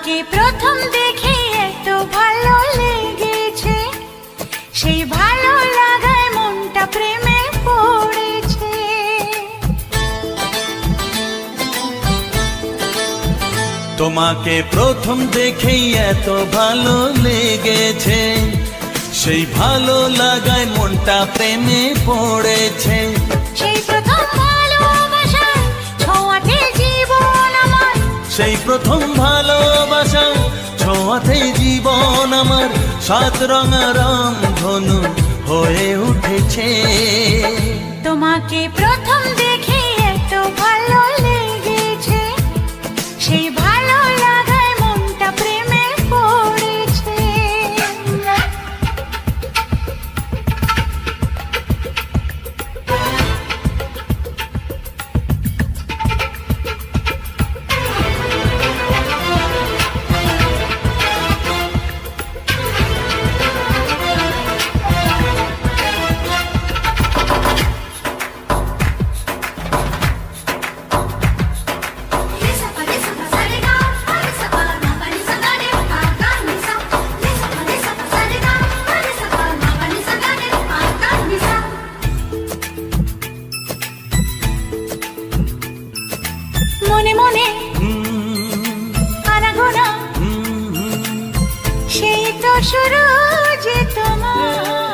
তোমাকে প্রথম দেখে এত ভালো লেগেছে? সেই ভালো লাগায় মনটা প্রেমে পড়েছে। তোমাকে প্রথম দেখেই এত ভালো লেগেছে। সেই ভালো লাগায় মনটা প্রেমে পড়েছে। প্রথম ভালোবাসা। ছোঁয়াতে জীবন আমার সাত রঙা রাম ধনু হয়ে উঠেছে। তোমাকে প্রথম দেখে এত ভালো লেগেছে। সেই মনে। আনাগোনা। সেই তো শুরু যে তোমার।